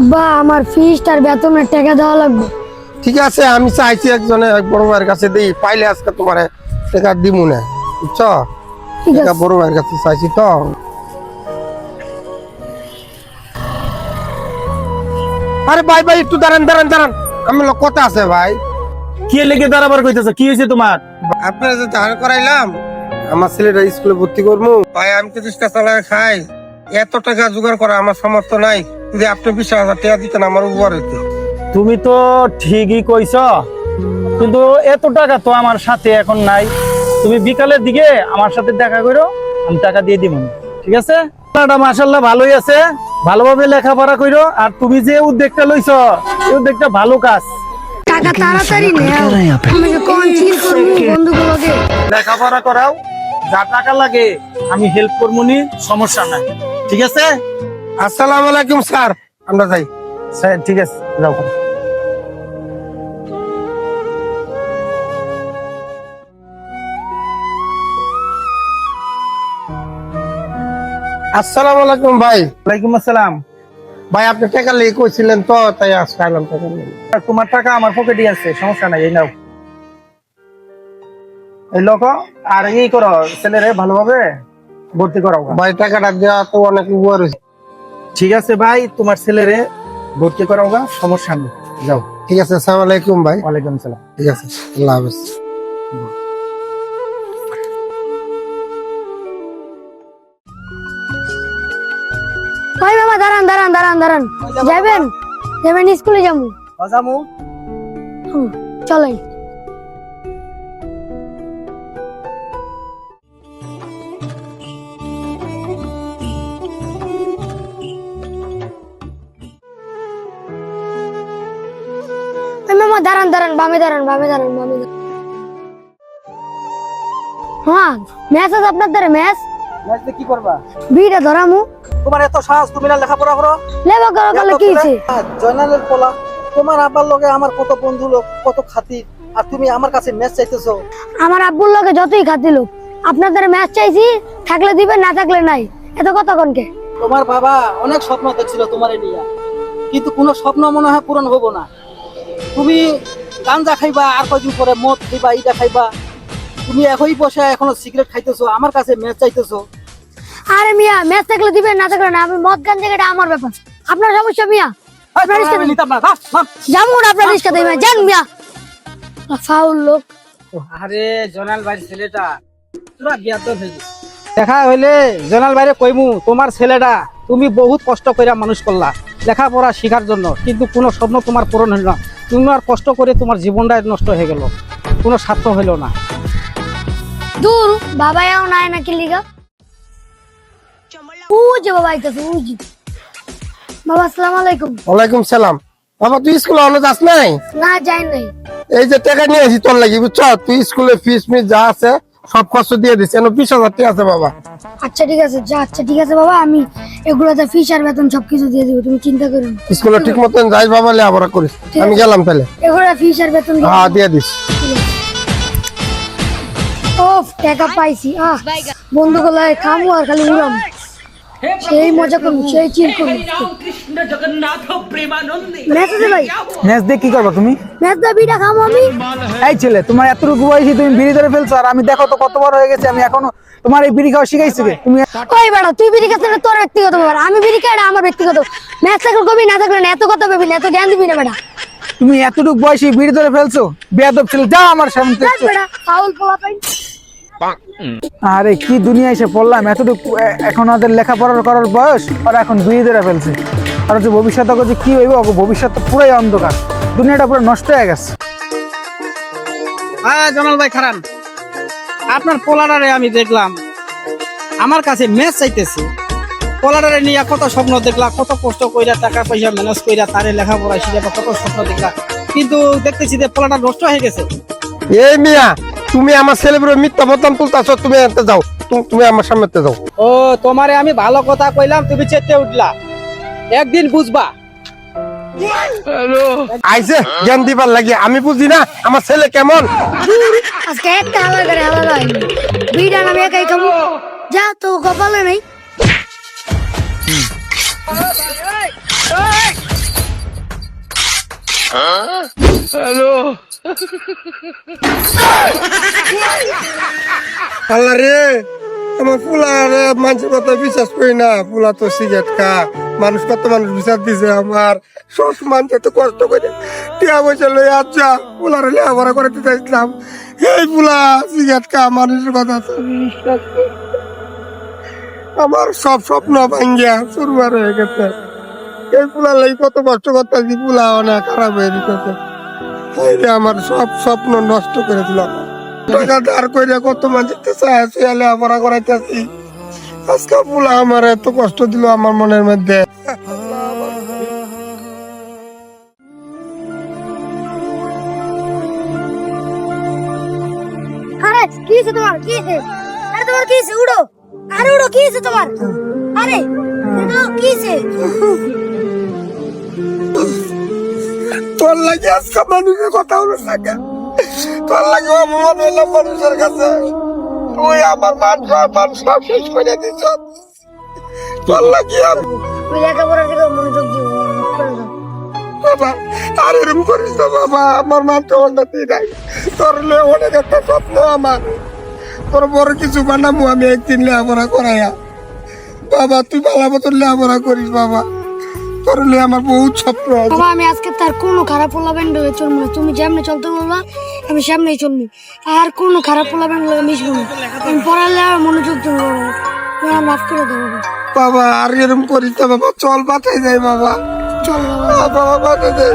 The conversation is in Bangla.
আব্বা আমার ফিস্ট আর বেতনের টাকা দেওয়া লাগবে। ঠিক আছে আমি চাইছি একজনের এক বড় ভাইয়ের কাছে দিই। পাইলে আজকে তোমার টাকা দিমু না বুঝছ? ঠিক টাকা আছে। বড় ভাইয়ের কাছে চাইছি তো। আরে ভাই ভাই একটু দাঁড়ান দাঁড়ান দাঁড়ান। আমি লোক কথা আছে ভাই। কি লেগে দাঁড়াবার কইতেছ? কি হয়েছে তোমার? আপনারা যে ধান করাইলাম আমার ছেলেটা স্কুলে ভর্তি করব ভাই আমি তো চেষ্টা চালায় খাই। এত টাকা জোগাড় করা আমার সামর্থ্য নাই। যদি আপনি বিশ হাজার টাকা দিতেন আমার উপর হইতে। তুমি তো ঠিকই কইছ কিন্তু এত টাকা তো আমার সাথে এখন নাই। তুমি বিকালের দিকে আমার সাথে দেখা করো আমি টাকা দিয়ে দিব ঠিক আছে? টাকাটা মাসাল্লাহ ভালোই আছে ভালোভাবে লেখাপড়া করো আর তুমি যে উদ্যোগটা লইছ এই উদ্যোগটা ভালো কাজ। টাকা তাড়াতাড়ি নেও। আমাকে কোন চিল করব বন্ধুগুলোকে? লেখাপড়া করাও যা টাকা লাগে আমি হেল্প করব নি সমস্যা নাই। ঠিক আছে? আসসালামু আলাইকুম স্যার। আমরা যাই। স্যার ঠিক আছে যাও। আসসালামু আলাইকুম ভাই। ওয়ালাইকুম আসসালাম। ভাই আপনি টাকা লিয়ে কইছিলেন তো তাই আজকে আইলাম টাকা তোমার টাকা আমার পকেটে আছে সমস্যা নাই এই নাও। এই লোক আর এই করো ছেলেরে ভালোভাবে। ভর্তি করাও ভাই টাকাটা দেওয়া তো অনেক উপর হয়েছে। ঠিক আছে ভাই তোমার ছেলেরে ভর্তি করাও গা সমস্যা নেই। যাও। ঠিক আছে আসসালামু আলাইকুম ভাই। ওয়ালাইকুম সালাম। ঠিক আছে আল্লাহ হাফেজ। ভাই মামা দাঁড়ান দাঁড়ান দাঁড়ান দাঁড়ান। যাবেন? যাবেন স্কুলে যাব। হুম, চলেন। দাঁড়ান দাঁড়ান বামে দাঁড়ান বামে দাঁড়ান বামে দাঁড়ান। হ্যাঁ ম্যাচ আছে আপনার দ্বারা ম্যাচ কি করবা? ধরামু। তোমার এত সাহস তুমি না লেখাপড়া করো? লেবা করো কি হয়েছে? জয়নালের পোলা তোমার আব্বার লগে আমার কত বন্ধু লোক কত খাতির আর তুমি আমার কাছে ম্যাচ চাইতেছো। আমার আব্বুর লগে যতই খাতি লোক আপনাদের ম্যাচ চাইছি থাকলে দিবেন না থাকলে নাই। এত কথা কনকে তোমার বাবা অনেক স্বপ্ন দেখছিল তোমারে নিয়ে। কিন্তু কোনো স্বপ্ন মনে হয় পূরণ হব না। তুমি গাঞ্জা খাইবা আর কয়দিন পরে মদ খাইবা ইটা খাইবা। তুমি একই বসে এখনও সিগারেট খাইতেছো আমার কাছে ম্যাচ চাইতেছো। আরে মিয়া ম্যাচ থাকলে দিবেন না থাকলে না আমি মদ গান জায়গাটা আমার ব্যাপার। আপনার সমস্যা মিয়া? আপনার রিস্কা নিতাম না দাস, নাম। আপনার রিস্কা দেবেন যান মিয়া। ফাউল লোক। আরে জনাল ভাই ছেলেটা। পুরা জ্ঞাত হয়ে দেখা হইলে জনাল ভাইরে কইমু তোমার ছেলেটা তুমি বহুত কষ্ট করে মানুষ করলা। লেখাপড়া শেখার জন্য কিন্তু কোনো স্বপ্ন তোমার পূরণ হইল না। তোমার কষ্ট করে তোমার জীবনটা নষ্ট হয়ে গেল। কোনো স্বার্থ হইল না। দূর বাবা এও নাই নাকি লিগা? ও যে বাবা আইতাছে ও জি বাবা আসসালামু আলাইকুম। ওয়ালাইকুম সালাম। বাবা তুই স্কুলে অনেক যাস নাই? না যাই নাই। এই যে টাকা নিয়ে আসি তোর লাগি বুঝছ? তুই স্কুলে ফিস মিস যা আছে সব খরচ দিয়ে দিস এনে বিশ হাজার টাকা আছে বাবা। আচ্ছা ঠিক আছে যা আচ্ছা ঠিক আছে বাবা আমি এগুলোতে ফিস আর বেতন সবকিছু দিয়ে দেবো তুমি চিন্তা করো না। স্কুলে ঠিক মতন যাই বাবা লেখাপড়া করিস। আমি গেলাম তাহলে। এগুলো ফিস আর বেতন দিয়ে হ্যাঁ দিয়ে দিস। ওফ টাকা পাইছি। আহ বন্ধু গলায় খামু আর খালি উড়াম সেই মজা করব সেই চিল করব ম্যাচ আছে ভাই? ম্যাচ দিয়ে কি করবা তুমি? ম্যাচ দা বিটা খামু আমি। এই ছেলে তোমার এতটুকু বয়সী তুমি বিড়ি ধরে ফেলছো আর আমি দেখো তো কত বড় হয়ে গেছে আমি এখনও তোমার এই বিড়ি খাওয়া শিখাইছি কে? তুমি ওই বেড়া তুই বিড়ি খাচ্ছিস তোর ব্যক্তিগত ব্যাপার। আমি বিড়ি খাই আমার ব্যক্তিগত। ম্যাচ থাকলে কবি না থাকলে না এত কথা ভেবি না এত জ্ঞান দিবি না বেড়া। তুমি এতটুকু বয়সী বিড়ি ধরে ফেলছো? বেয়াদব ছেলে যাও আমার সামনে ফাউল পোলা পাই আরে কি দুনিয়া এসে পড়লাম? এতটুকু এখন ওদের লেখাপড়া করার বয়স? আর এখন দুই ধরে ফেলছে। আর যে ভবিষ্যৎ যে কি হইব ভবিষ্যৎ তো পুরাই অন্ধকার। দুনিয়াটা পুরো নষ্ট হয়ে গেছে। হ্যাঁ জনাল ভাই খারান। আপনার পোলারারে আমি দেখলাম। আমার কাছে ম্যাচ চাইতেছে। পোলারারে নিয়ে কত স্বপ্ন দেখলাম কত কষ্ট কইরা টাকা পয়সা ম্যানেজ কইরা তারে লেখাপড়া শিখে কত স্বপ্ন দেখলাম কিন্তু দেখতেছি যে পোলাটা নষ্ট হয়ে গেছে। এই মিয়া তুমি আমার ছেলেপুরে মিথ্যা বদনাম তুলতাছ তুমি এতে যাও। তুমি আমার সামনে যাও। ও তোমারে আমি ভালো কথা কইলাম তুমি চেতে উঠলা। একদিন বুঝবা। আইসে জ্ঞান দিবার লাগে। আমি বুঝি না আমার ছেলে কেমন? আজকে একটা হালা করে হালা লাই বিড়া নামে একাই খাব যা তো কপালে নেই। আল্লাহ রে আমার ফুলা রে মানুষের কথা বিশ্বাস করি না। ফুলা তো সিগারেট খা। মানুষ কত মানুষ বিশ্বাস দিছে আমার। সব মানুষ এত কষ্ট করে টিয়া পয়সা লই আচ্ছা ফুলার লেখাপড়া করে দিতে চাইছিলাম। এই ফুলা, সিগারেট খা, মানুষের কথা তো বিশ্বাস আমার সব স্বপ্ন ভাঙ্গিয়া চুরমার হয়ে গেছে। এই ফুলার লাগি কত কষ্ট করতেছি, ফুলা অনেক খারাপ হয়ে দিতেছে আমার সব স্বপ্ন নষ্ট করে দিলাম টাকা ধার করে কত মানুষের চায় ছেলে পড়া করাইতেছি। আজকে ফুলা আমার এত কষ্ট দিল আমার মনের মধ্যে। কি তোমার? কি আরে কি উড়ো। কি তোমার? আরে কি তোর লাগে আজকে মানুষের কথা হলো থাকে তোর লাগে অপমান হইলাম মানুষের কাছে। তুই আমার মান সম্মান সব শেষ করে দিছ তোর লাগে লেখাপড়ার দিকে মনোযোগ বাবা আর এরকম করিস না বাবা আমার মান সম্মানটা তুই নাই। তোর লে অনেক একটা স্বপ্ন আমার। তোর বড় কিছু বানাবো আমি একদিন লেখাপড়া করাইয়া। বাবা তুই ভালো মতন লেখাপড়া করিস বাবা। তোর লে আমার বহুত স্বপ্ন আছে। বাবা আমি আজকে তার কোনো খারাপ পোলাবেন লগে চলবো না। তুমি যেমনি চলতে বলবা আমি সামনেই চলবি। আর কোনো খারাপ পোলাবেন লগে মিশবো না। আমি পড়ালে আর মনোযোগ দেবো বাবা মাফ করে দেবো বাবা। আর এরকম করিস না বাবা। চল বাঁচাই যাই বাবা। চল বাবা। বাবা বাঁচাই যাই।